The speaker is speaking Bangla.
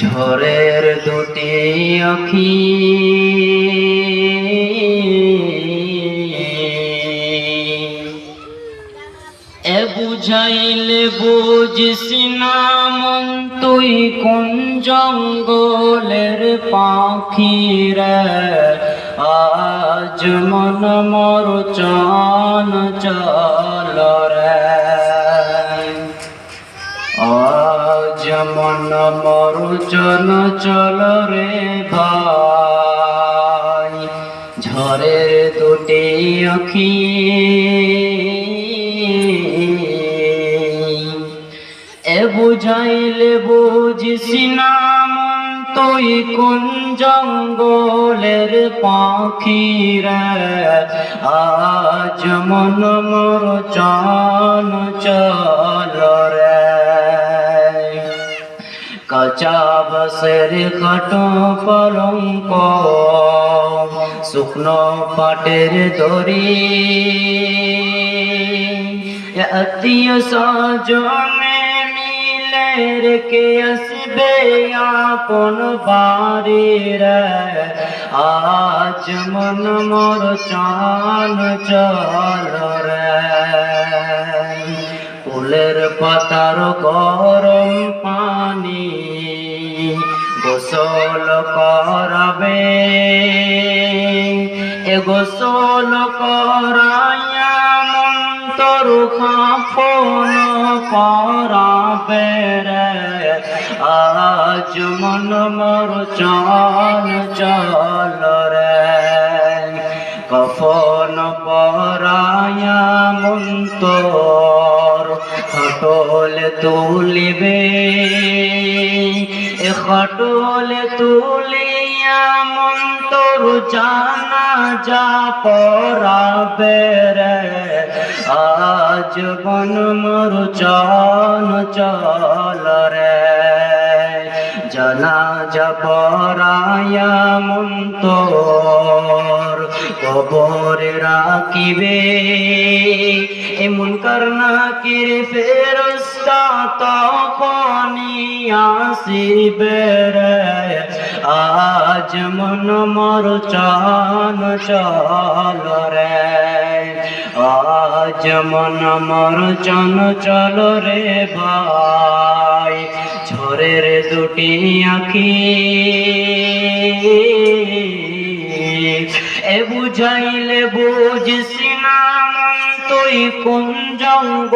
ঝড়ের দুটি আখি এ বুঝাইলে বুঝিস না মন, তুই কোন জঙ্গলের পাখি রে? আজ মন মর চান চল মন মর চল চল রে ভাই। ঝরে দুটি আখি। এ বুঝাইলে বুঝিস না মন, তুই কোন জঙ্গলের পাখি রে? আজ মন মোর চান চল রে কাঁচা বসের খাটো পলঙ্ক শুকনো পাটের দড়ি। আত্মীয় স্বজনে মিলে রেখে আসবে আপন বাড়ি রে আজ মন মোর চান চল ফুলের পাতার গরম পানি গোসল করাবে। এ গোসল করাইয়া মন্তর খাফন পরাবে রে। আজ মন মোর চাল চল রে। কফন পরায়া মন্তর খটল তুলিবে। খটল তুলিয়া মন্তর জানা যা পরাবে রে। আজ বন মোর চল রে। জানা যা পরায়া মন্তর, কবরে রাখিবে। এমন কির ফেরস্তা তখনই আসিবে আজ মন মর চান চল রে। আজ মন মর চান চল রে ভাই ঝরের দুটি আখি। এ বুঝাইলে বুঝছি না তুই কোন জঙ্গ